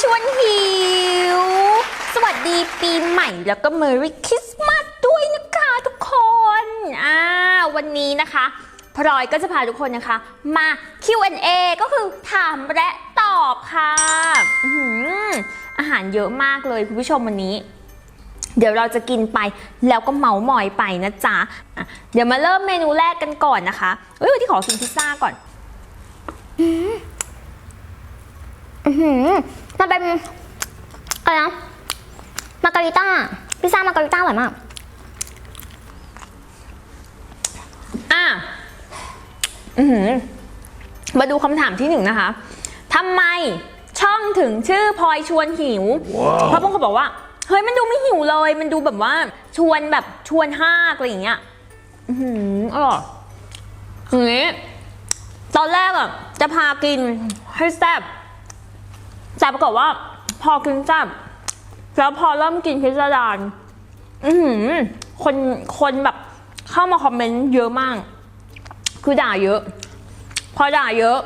ชวนหิว สวัสดีปีใหม่แล้วก็ Merry Christmas ด้วยนะคะทุกคน อ่า วันนี้นะคะ พลอยก็จะพาทุกคนนะคะ มา Q&A ก็คือถามและตอบค่ะอือหืออาหารเยอะมากเลยคุณผู้ชมวันนี้ เดี๋ยวเราจะกินไปแล้วก็เมาส์มอยไปนะจ๊ะะเดี๋ยวมาเริ่มเมนูแรกกันก่อนนะคะเอ้ยวันที่ขอกินพิซซ่าก่อน อื้อ หือมันเป็นอะไรนะมาการิต้าพิซซ่ามาการิต้าอร่อยมาก อะอือหือมาดูคำถามที่หนึ่งนะคะทำไมช่องถึงชื่อพลอยชวนหิว เพราะบางคนบอกว่า เฮ้ยมันดูไม่หิวเลย มันดูแบบว่าชวนแบบชวนห้ากอะไรอย่างเงี้ย อือหืออร่อยอย่างนี้ตอนแรกอะจะพากินให้แซ่บ แต่ปรากฏว่า พอกินแซ่บแล้วพอเริ่มกินพิซซ่าดานอืคนคนแบบเข้ามาคอมเมนต์เยอะมาก คือด่าเยอะ พอด่าเยอะ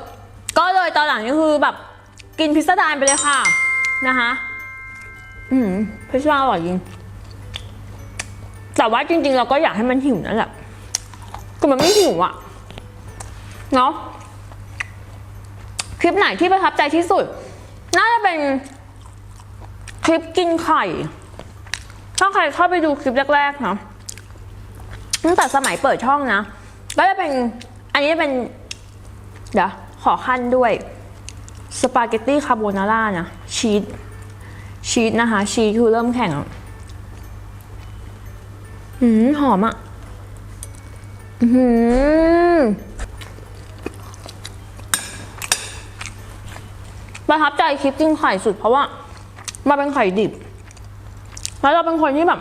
ก็เลยตอนหลังนี่คือแบบ กินพิซซ่าดานไปเลยค่ะ นะคะอืมพิซซ่าอร่อยจริงแต่ว่าจริง ๆ เราก็อยากให้มันหิวนั่นแหละก็มันไม่หิวอะเนาะคลิปไหนที่ประทับใจที่สุด น่าจะเป็นคลิปกินไข่ ถ้าใครเข้าไปดูคลิปแรกๆนะตั้งแต่สมัยเปิดช่องนะ ก็จะเป็น อันนี้เป็น เดี๋ยว ขอขั้นด้วยสปาเกตตี้คาโบนาร่านะ ชีสชีสนะคะ ชีสคือเริ่มแข็งหืมหอมอะอือหือ ประทับใจคลิปจิ้งไข่สุดเพราะว่ามันเป็นไข่ดิบ แล้วเราเป็นคนที่แบบ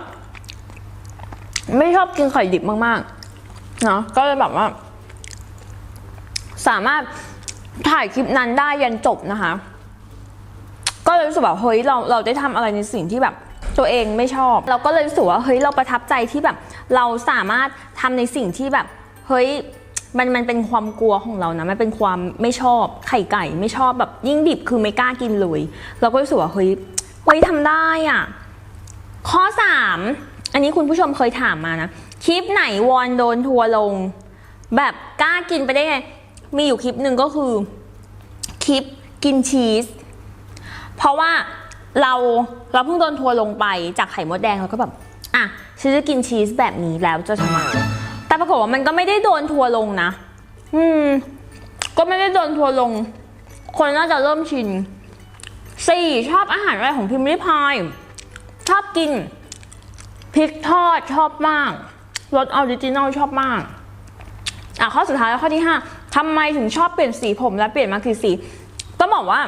ไม่ชอบกินไข่ดิบมากๆ เนาะก็เลยแบบว่า สามารถถ่ายคลิปนั้นได้ยันจบนะคะ ก็เลยรู้สึกว่าเฮ้ยเราเราได้ทำอะไรในสิ่งที่แบบ ตัวเองไม่ชอบ เราก็เลยรู้สึกว่าเฮ้ยเราประทับใจที่แบบ เราสามารถทำในสิ่งที่แบบ เฮ้ย มันมันเป็นความกลัวของเรานะมันเป็นความไม่ชอบไข่ไก่ ไม่ชอบแบบยิ่งดิบคือไม่กล้ากินเลย เราก็รู้สึกว่าเฮ้ยเฮ้ยทำได้อะข้อ 3 อันนี้คุณผู้ชมเคยถามมานะคลิปไหนวอนโดนทัวร์ลง แบบกล้ากินไปได้ไง มีอยู่คลิปหนึ่งก็คือคลิปกินชีส เพราะว่าเราเราเพิ่งโดนทัวร์ลงไปจากไข่มดแดงเราก็แบบ อะฉันจะกินชีสแบบนี้แล้วจะทำไม แต่ปรากฏว่ามันก็ไม่ได้โดนทัวร์ลงนะ อืม ก็ไม่ได้โดนทัวร์ลง คนน่าจะเริ่มชินสี่ชอบอาหารอะไรของพิมพ์ริพาย ชอบกินพริกทอดชอบมากรสออริจินอลชอบมาก อะข้อสุดท้ายแล้วข้อที่ห้าทำไมถึงชอบเปลี่ยนสีผมและเปลี่ยนมาคือสีต้องบอกว่า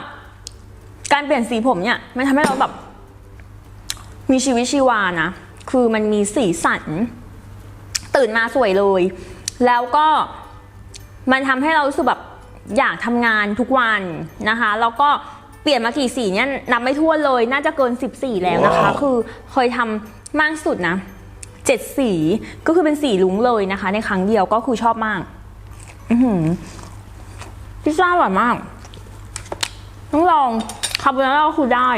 การเปลี่ยนสีผมเนี่ย มันทำให้เราแบบ มีชีวิตชีวานะ คือมันมีสีสัน ตื่นมาสวยเลย แล้วก็มันทำให้เรารู้สึกแบบอยากทำงานทุกวันนะคะ แล้วก็เปลี่ยนมากี่สีเนี่ยนับไม่ทั่วนเลย น่าจะเกิน10สีแล้วนะคะว้าวคือเคยทำมากสุดนะเจ็ดสีก็คือเป็นสีลุ้งเลยนะคะ ในครั้งเดียวก็คือชอบมากอือหือพิซซ่าอร่อยมาก ต้องลองคาโบนาร่าก็คือได้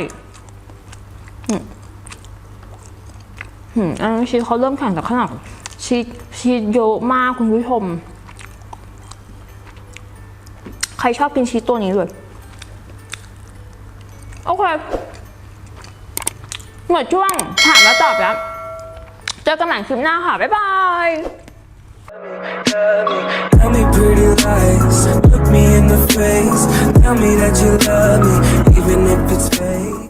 อืมอืมอันนี้ชีสเขาเริ่มแข็งแต่ขนาด ชีสชีสเยอะมากคุณผู้ชม ใครชอบกินชีสตัวนี้เลยโอเคหมดช่วงถามแล้วตอบแล้ว เจอกันใหม่คลิปหน้าค่ะ บ๊ายบาย Tell me pretty lies. Look me in the face. Tell me that you love me, even if it's fake.